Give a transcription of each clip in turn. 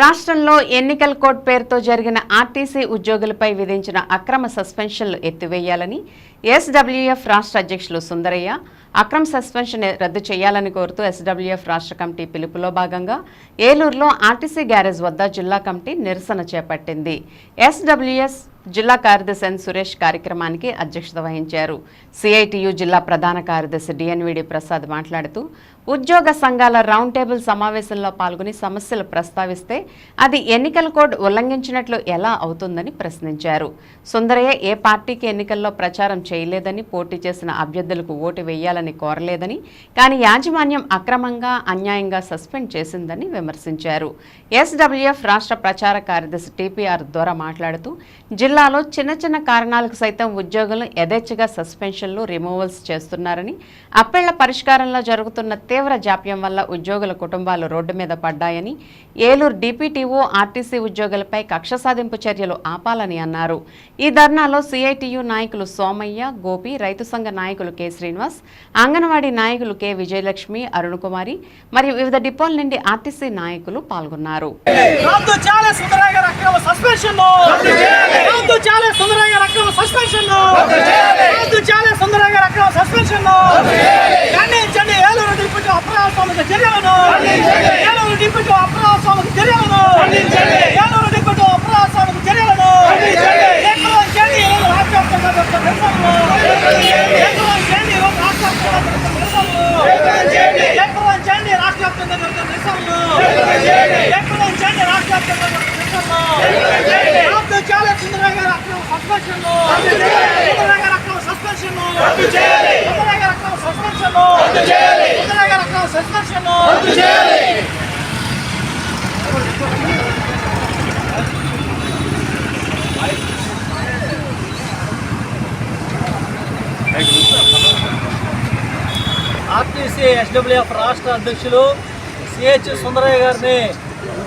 రాష్ట్రంలో ఎన్నికల కోడ్ పేరుతో జరిగిన ఆర్టీసీ ఉద్యోగులపై విధించిన అక్రమ సస్పెన్షన్లు ఎత్తివేయాలని ఎస్డబ్ల్యూఎఫ్ రాష్ట్ర అధ్యక్షులు సుందరయ్య అక్రమ సస్పెన్షన్ రద్దు చేయాలని కోరుతూ ఎస్డబ్ల్యూఎఫ్ రాష్ట్ర కమిటీ పిలుపులో భాగంగా ఏలూరులో ఆర్టీసీ గ్యారేజ్ వద్ద జిల్లా కమిటీ నిరసన చేపట్టింది. ఎస్డబ్ల్యూఎస్ జిల్లా కార్యదర్శి ఎన్ సురేష్ కార్యక్రమానికి అధ్యక్షత వహించారు. సిఐటియు జిల్లా ప్రధాన కార్యదర్శి డిఎన్విడి ప్రసాద్ మాట్లాడుతూ ఉద్యోగ సంఘాల రౌండ్ టేబుల్ సమావేశంలో పాల్గొని సమస్యలు ప్రస్తావిస్తే అది ఎన్నికల కోడ్ ఉల్లంఘించినట్లు ఎలా అవుతుందని ప్రశ్నించారు. సుందరయ్య ఏ పార్టీకి ఎన్నికల్లో ప్రచారం చేయలేదని పోటీ చేసిన అభ్యర్థులకు ఓటు వేయాలని కోరలేదని కానీ యాజమాన్యం అక్రమంగా అన్యాయంగా సస్పెండ్ చేసిందని విమర్శించారు. ఎస్డబ్ల్యూఎఫ్ రాష్ట్ర ప్రచార కార్యదర్శి టీపీఆర్ ద్వారా మాట్లాడుతూ జిల్లాలో చిన్న చిన్న కారణాలకు సైతం ఉద్యోగులను యథేచ్ఛగా సస్పెన్షన్లు రిమూవల్స్ చేస్తున్నారని అప్పెళ్ళ పరిష్కారంలో జరుగుతున్న తీవ్ర జాప్యం వల్ల ఉద్యోగుల కుటుంబాలు రోడ్డు మీద పడ్డాయని ఏలూరు డిపిటిఓ ఆర్టీసీ ఉద్యోగులపై కక్ష సాధింపు చర్యలు ఆపాలని అన్నారు. ఈ ధర్నాలో సిఐటియు నాయకులు సోమయ్య గోపి రైతు సంఘ నాయకులు కె శ్రీనివాస్ అంగన్వాడీ నాయకులు కె విజయలక్ష్మి అరుణకుమారి మరియు వివిధ డిపోల నుండి ఆర్టీసీ నాయకులు పాల్గొన్నారు. సస్పెన్షన్ రద్దు చేయాలి సుందరయ్య గారి అక్రమ సస్పెన్షన్ రద్దు చేయాలి సుందరయ్య గారి అక్రమ సస్పెన్షన్ ఖండించండి ఏలూరు డిప్యూటీ అప్రవాసామిక చర్యలను ఏలూరు డిప్యూటీ అప్రవాసామిక చర్యలను ఏలూరు డిప్యూటీ అప్రవాసామిక చర్యలను ఎక్కడించండి ఈరోజు రాష్ట్రవ్యాప్తంగా జరుగుతున్న నిరసనలు ఎక్కడించండి ఈరోజు రాష్ట్రవ్యాప్తంగా జరుగుతున్న నిరసనలు ఎక్కడించండి రాష్ట్రవ్యాప్తంగా జరుగుతున్న నిరసనలు ఎక్కడించండి రాష్ట్రవ్యాప్తంగా జరుగుతున్న నిరసనలు రద్దు చేయాలి సుందరయ్య గారి అక్రమ సస్పెన్షన్ సుందరయ్య గారి అక్రమ సస్పెన్షన్ సుందరయ్య గారి అక్రమ సస్పెన్షన్ సుందరయ్య గారి అక్రమ సస్పెన్షన్ ఆర్టీసీ ఎస్డబ్ల్యూఎఫ్ రాష్ట్ర అధ్యక్షులు సిహెచ్ సుందరయ్య గారిని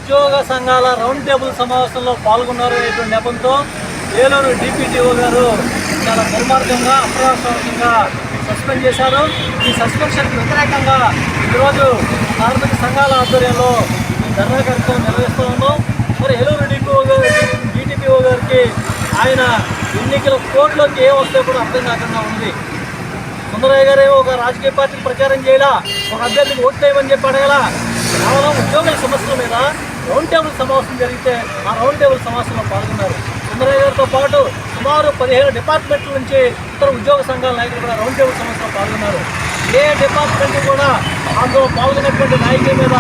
ఉద్యోగ సంఘాల రౌండ్ టేబుల్ సమావేశంలో పాల్గొన్నారు అనేటువంటి నెపంతో ఏలూరు డిపిటిఓ గారు చాలా దుర్మార్గంగా అప్రవాసంగా సస్పెండ్ చేశారు. ఈ సస్పెన్షన్కి వ్యతిరేకంగా ఈరోజు కార్మిక సంఘాల ఆధ్వర్యంలో ఈ ధర్నా కార్యక్రమం నిర్వహిస్తూ ఉన్నాం. మరి ఏలూరు డిపిఓ గారు డిటిపిఓ గారికి ఆయన ఎన్నికల కోర్టులోకి ఏ వస్తే కూడా అర్థం కాకుండా ఉంది. సుందరయ్య గారే ఒక రాజకీయ పార్టీకి ప్రచారం చేయాలా? ఒక అభ్యర్థికి ఓటు వేయమని చెప్పి అడగల? కేవలం ఉద్యోగుల సమస్యల మీద రౌండ్ టేబుల్ సమావేశం జరిగితే ఆ రౌండ్ టేబుల్ సమావేశంలో పాల్గొన్నారు. సుందరయ్య గారితో పాటు సుమారు పదిహేను డిపార్ట్మెంట్ల నుంచి ఇతర ఉద్యోగ సంఘాల నాయకులు కూడా రౌండ్ టేబుల్ సమావేశంలో పాల్గొన్నారు. ఏ డిపార్ట్మెంట్ కూడా అందులో పాల్గొన్నటువంటి నాయకుల మీద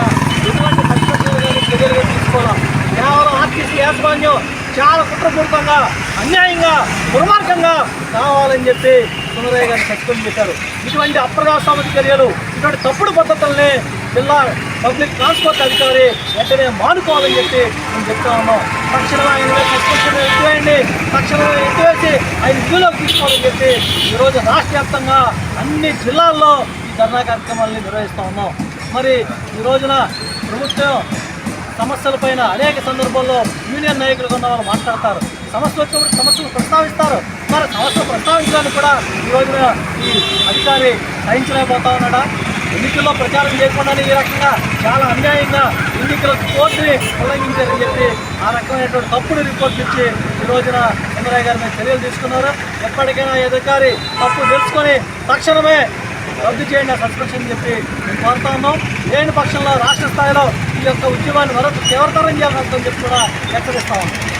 ఎటువంటి సస్పెన్షన్లు కానీ చర్యలు తీసుకోవాలి? కేవలం ఆర్టీసీ యాజమాన్యం చాలా కుట్రపూరితంగా అన్యాయంగా దుర్మార్గంగా కావాలని చెప్పి సుందరయ్య గారిని సస్పెండ్ చేశారు ఇటువంటి అప్రజాస్వామిక చర్యలు ఇటువంటి తప్పుడు పద్ధతుల్ని జిల్లా పబ్లిక్ ట్రాన్స్పోర్ట్ అధికారి వెంటనే మానుకోవాలని చెప్పి మేము చెప్తా ఉన్నాం. తక్షణమే ఆయన సస్పెన్షన్ ఎత్తివేయండి తక్షణమే ఎత్తివేసి ఆయన విధులోకి తీసుకోవాలని చెప్పి ఈరోజు రాష్ట్ర వ్యాప్తంగా అన్ని జిల్లాల్లో ఈ ధర్నా కార్యక్రమాలని నిర్వహిస్తూ ఉన్నాం. మరి ఈ రోజున ప్రభుత్వం సమస్యలపైన అనేక సందర్భాల్లో యూనియన్ నాయకులు ఉన్న వాళ్ళు మాట్లాడతారు. సమస్య వచ్చినప్పుడు సమస్యలు ప్రస్తావిస్తారు. మరి సమస్యలు ప్రస్తావించడానికి కూడా ఈ రోజున ఈ అధికారి సహించలేకపోతా ఉన్నాడా? ఎన్నికల్లో ప్రచారం చేయకుండానే ఈ రకంగా చాలా అన్యాయంగా ఎన్నికల కోర్టుని ఉల్లంఘించారని చెప్పి ఆ రకమైనటువంటి తప్పుడు రిపోర్ట్లు ఇచ్చి ఈ రోజున చంద్రయ్య గారి మీద చర్యలు తీసుకున్నారు. ఎప్పటికైనా అధికారి తప్పు తెలుసుకొని తక్షణమే రద్దు చేయండి ఆ సస్పెన్షన్ చెప్పి మేము కోరుతా ఉన్నాం. లేని పక్షంలో రాష్ట్ర స్థాయిలో ఈ యొక్క ఉద్యమాన్ని మరొక తీవ్రతరం చేయాలని చెప్పి కూడా హెచ్చరిస్తా ఉన్నాం.